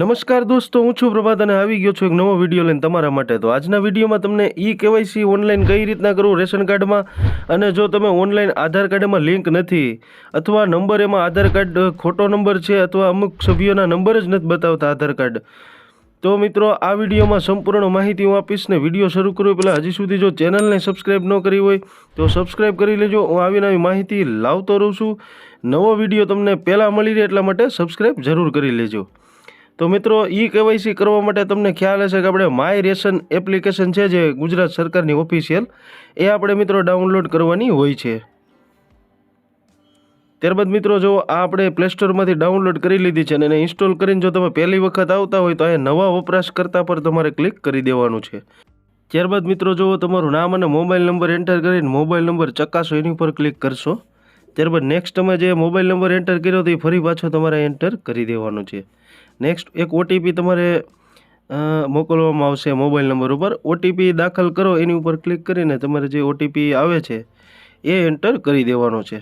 નમસ્કાર દોસ્તો, હું છું પ્રભાત અને આવી ગયો છું એક નવો વીડિયો લઈને તમારા માટે. તો આજના વિડીયોમાં તમને ઈ કેવાયસી ઓનલાઈન કઈ રીતના કરવું રેશન કાર્ડમાં? અને જો તમે ઓનલાઈન આધાર કાર્ડમાં લિંક નથી, અથવા નંબર એમાં આધાર કાર્ડ ખોટો નંબર છે, અથવા અમુક સભ્યોના નંબર જ નથી બતાવતા આધાર કાર્ડ. તો મિત્રો, આ વિડીયોમાં સંપૂર્ણ માહિતી હું આપીશ ને વીડિયો શરૂ કરું પહેલાં હજી સુધી જો ચેનલને સબસ્ક્રાઈબ ન કરી હોય, તો સબસ્ક્રાઈબ કરી લેજો. હું આવી નવી માહિતી લાવતો રહું છું. નવો વીડિયો તમને પહેલાં મળી રહે એટલા માટે સબસ્ક્રાઈબ જરૂર કરી લેજો. તો મિત્રો, ઈ કેવાયસી કરવા માટે તમને ખ્યાલ હશે કે આપણે માય રેશન એપ્લિકેશન છે જે ગુજરાત સરકારની ઓફિશિયલ એ આપણે મિત્રો ડાઉનલોડ કરવાની હોય છે. ત્યારબાદ મિત્રો, જો આ આપણે પ્લે સ્ટોરમાંથી ડાઉનલોડ કરી લીધી છે અને એને ઇન્સ્ટોલ કરીને જો તમે પહેલી વખત આવતા હોય તો અહીંયા નવા વપરાશકર્તા પર તમારે ક્લિક કરી દેવાનું છે. ત્યારબાદ મિત્રો, જો તમારું નામ અને મોબાઈલ નંબર એન્ટર કરીને મોબાઈલ નંબર ચકાસો એની ઉપર ક્લિક કરશો. ત્યારબાદ નેક્સ્ટ તમે જે મોબાઈલ નંબર એન્ટર કર્યો તો એ ફરી પાછો તમારે એન્ટર કરી દેવાનો છે. નેક્સ્ટ એક ઓટીપી તમારે મોકલવામાં આવશે મોબાઈલ નંબર ઉપર. ઓટીપી દાખલ કરો, એની ઉપર ક્લિક કરીને તમારે જે ઓટીપી આવે છે, એ એન્ટર કરી દેવાનો છે.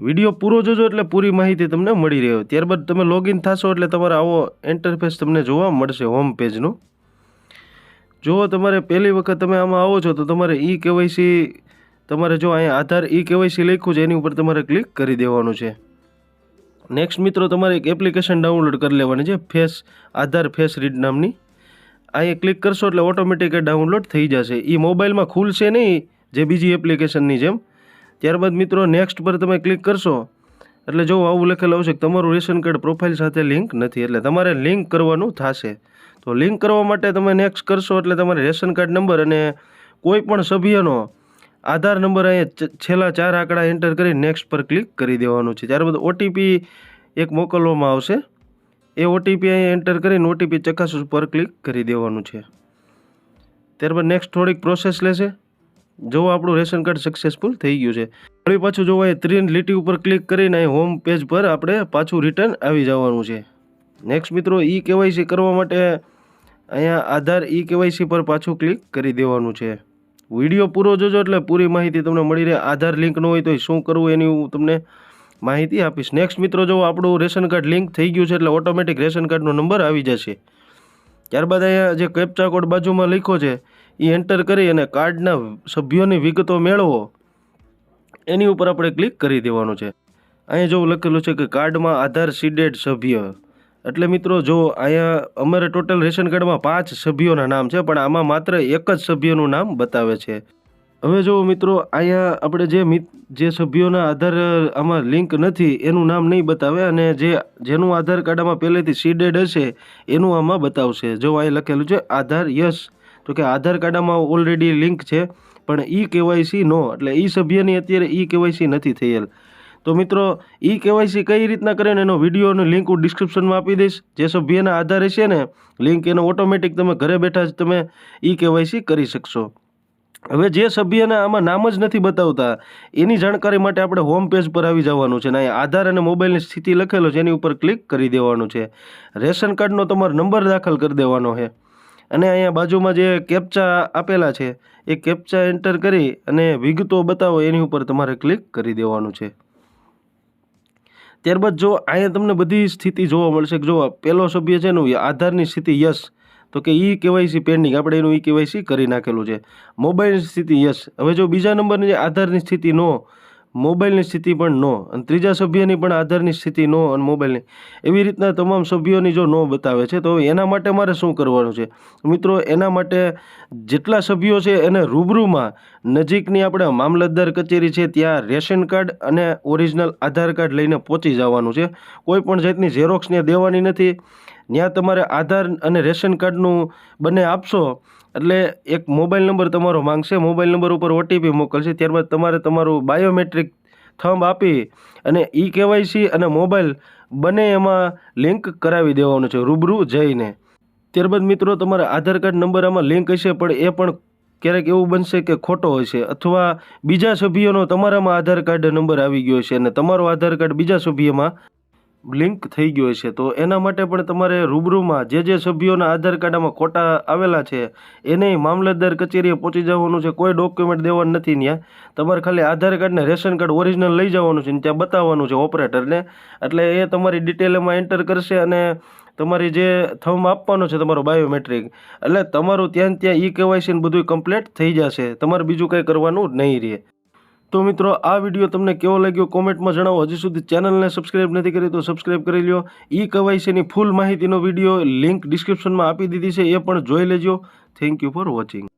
વીડિયો પૂરો જોજો એટલે પૂરી માહિતી તમને મળી રહે. ત્યારબાદ તમે લોગિન થશો એટલે તમારે આવો ઇન્ટરફેસ તમને જોવા મળશે હોમ પેજનું જો તમારે પહેલી વખત તમે આમાં આવો છો, તો તમારે ઈ કેવાયસી તમારે જો અહીંયા આધાર ઈ કેવાયસી લખ્યું છે, એની ઉપર તમારે ક્લિક કરી દેવાનું છે. નેક્સ્ટ મિત્રો, તમારે એક એપ્લિકેશન ડાઉનલોડ કરી લેવાની છે ફેસ આધાર ફેસ રીડ નામની. અહીંયા ક્લિક કરશો એટલે ઓટોમેટિક ડાઉનલોડ થઈ જશે. એ મોબાઈલમાં ખુલશે નહીં, જે બીજી એપ્લિકેશનની જેમ. ત્યારબાદ મિત્રો નેક્સ્ટ પર તમે ક્લિક કરશો, એટલે જો આવું લખેલું આવશે કે તમારું રેશન કાર્ડ પ્રોફાઇલ સાથે લિંક નથી, એટલે તમારે લિંક કરવાનું થશે. તો લિંક કરવા માટે તમે નેક્સ્ટ કરશો એટલે તમારે રેશન કાર્ડ નંબર અને કોઈ પણ સભ્યનો આધાર નંબર અહીંયા છેલ્લા ચાર આંકડા એન્ટર કરી નેક્સ્ટ પર ક્લિક કરી દેવાનું છે. ત્યારબાદ ઓટીપી એક મોકલવામાં આવશે. એ ઓટીપી અહીંયા એન્ટર કરીને ઓટીપી ચકાસો પર ક્લિક કરી દેવાનું છે. ત્યારબાદ નેક્સ્ટ થોડીક પ્રોસેસ લેશે. જો આપણું રેશન કાર્ડ સક્સેસફુલ થઈ ગયું છે. વળી પાછું જો અહીંયા ત્રીન લીટી ઉપર ક્લિક કરીને અહીં હોમ પેજ પર આપણે પાછું રિટર્ન આવી જવાનું છે. નેક્સ્ટ મિત્રો ઈ કેવાયસી કરવા માટે અહીંયા આધાર ઈ કેવાયસી પર પાછું ક્લિક કરી દેવાનું છે. વીડિયો પૂરો જોજો એટલે પૂરી માહિતી તમને મળી રહે. આધાર લિંક ન હોય તો શું કરવું એની હું તમને માહિતી આપીશ. નેક્સ્ટ મિત્રો, જો આપણું રેશન કાર્ડ લિંક થઈ ગયું છે એટલે ઓટોમેટિક રેશન કાર્ડનો નંબર આવી જશે. ત્યારબાદ અહીંયા જે કેપ્ચા કોડ બાજુમાં લખ્યો છે એ એન્ટર કરી અને કાર્ડના સભ્યોની વિગતો મેળવો. એની ઉપર આપણે ક્લિક કરી દેવાનું છે. અહીંયા જો લખેલું છે કે કાર્ડમાં આધાર સીડેડ સભ્ય. એટલે મિત્રો જો અહીંયા અમારે ટોટલ રેશન કાર્ડમાં પાંચ સભ્યોના નામ છે, પણ આમાં માત્ર એક જ સભ્યનું નામ બતાવે છે. હવે જો મિત્રો, અહીંયા આપણે જે મિત, જે સભ્યોના આધાર, આમાં લિંક નથી, એનું નામ નહીં બતાવે અને જે, જેનું આધાર કાર્ડ આમાં પહેલેથી સીડેડ હશે, એનું આમાં બતાવશે. જો અહીં લખેલું છે, આધાર યસ તો કે આધાર કાર્ડમાં ઓલરેડી લિંક છે, પણ ઈ કેવાયસી નો, એટલે ઈ સભ્યની અત્યારે ઈ કેવાયસી નથી થયેલ. તો મિત્રો, ઈ કેવાયસી કઈ રીતના કરે ને એનો વિડીયોની લિંક હું ડિસ્ક્રિપ્શનમાં આપી દઈશ. જે સભ્યના આધારે છે ને, લિંક એનો ઓટોમેટિક તમે ઘરે બેઠા જ તમે ઈ કેવાયસી કરી શકશો. હવે જે સભ્યના આમાં નામ જ નથી બતાવતા, એની જાણકારી માટે આપણે હોમ પેજ પર આવી જવાનું છે ને, અહીંયા આધાર અને મોબાઈલની સ્થિતિ લખેલો છે, એની ઉપર ક્લિક કરી દેવાનું છે. રેશન કાર્ડનો તમારો નંબર દાખલ કરી દેવાનો છે. અને અહીંયા બાજુમાં જે કેપ્ચા આપેલા છે, એ કેપ્ચા એન્ટર કરી અને વિગતો બતાવો, એની ઉપર તમારે ક્લિક કરી દેવાનું છે. ત્યારબાદ જો અહીંયા તમને બધી સ્થિતિ જોવા મળશે જો પહેલો સભ્ય છે ને આધારની સ્થિતિ યસ તો કે ઈ કેવાયસી પેન્ડિંગ, આપણે એનું ઈ કેવાયસી કરી નાખેલું છે. મોબાઈલની સ્થિતિ યસ હવે જો બીજા નંબરની આધારની સ્થિતિ નો મોબાઈલની સ્થિતિ પણ નો, અને ત્રીજા સભ્યની પણ આધારની સ્થિતિ નો અને મોબાઈલની. એવી રીતના તમામ સભ્યોની જો નો બતાવે છે, તો એના માટે મારે શું કરવાનું છે? મિત્રો, એના માટે જેટલા સભ્યો છે, એને રૂબરૂમાં નજીકની આપણે મામલતદાર કચેરી છે, ત્યાં રેશન કાર્ડ અને ઓરિજિનલ આધાર કાર્ડ લઈને પહોંચી જવાનું છે. કોઈ પણ જાતની ઝેરોક્ષને દેવાની નથી. ત્યાં તમારે આધાર અને રેશન કાર્ડનું બંને આપશો. એટલે એક મોબાઈલ નંબર તમારો માંગશે. મોબાઈલ નંબર ઉપર ઓટીપી મોકલશે. ત્યારબાદ તમારે તમારું બાયોમેટ્રિક થંબ આપી અને ઈ કેવાયસી અને મોબાઈલ બંને એમાં લિંક કરાવી દેવાનું છે. રૂબરૂ જઈને. ત્યારબાદ મિત્રો, તમારા આધાર કાર્ડ નંબર આમાં લિંક હશે, પણ એ પણ ક્યારેક એવું બનશે કે ખોટો હશે અથવા બીજા સભ્યોનો તમારામાં આધાર કાર્ડ નંબર આવી ગયો છે અને તમારો આધાર કાર્ડ બીજા સભ્યમાં લિંક થઈ ગયો છે. તો એના માટે પણ તમારે રૂબરૂમાં જે જે સભ્યોના આધાર કાર્ડમાં ખોટા આવેલા છે, એને મામલતદાર કચેરીએ પહોંચી જવાનું છે. કોઈ ડોક્યુમેન્ટ દેવાનું નથી ત્યાં. તમારે ખાલી આધાર કાર્ડ ને રેશન કાર્ડ ઓરિજિનલ લઈ જવાનું છે ને ત્યાં બતાવવાનું છે ઓપરેટરને. એટલે એ તમારી ડિટેલ એમાં એન્ટર કરશે અને તમારી જે થમ આપવાનો છે તમારો બાયોમેટ્રિક, એટલે તમારું ત્યાં ત્યાં ઈ કેવાયસી બધું કમ્પ્લીટ થઈ જશે. તમારે બીજું કંઈ કરવાનું નહીં રહે. તો મિત્રો, આ વીડિયો તમને કેવો લાગ્યો કોમેન્ટમાં જણાવો. હજી સુધી ચેનલને સબસ્ક્રાઇબ નથી કરી તો સબસ્ક્રાઇબ કરી લ્યો. ઈ કવાયસીની ફૂલ માહિતીનો વીડિયો લિંક ડિસ્ક્રિપ્શનમાં આપી દીધી છે, એ પણ જોઈ લેજો. Thank you for watching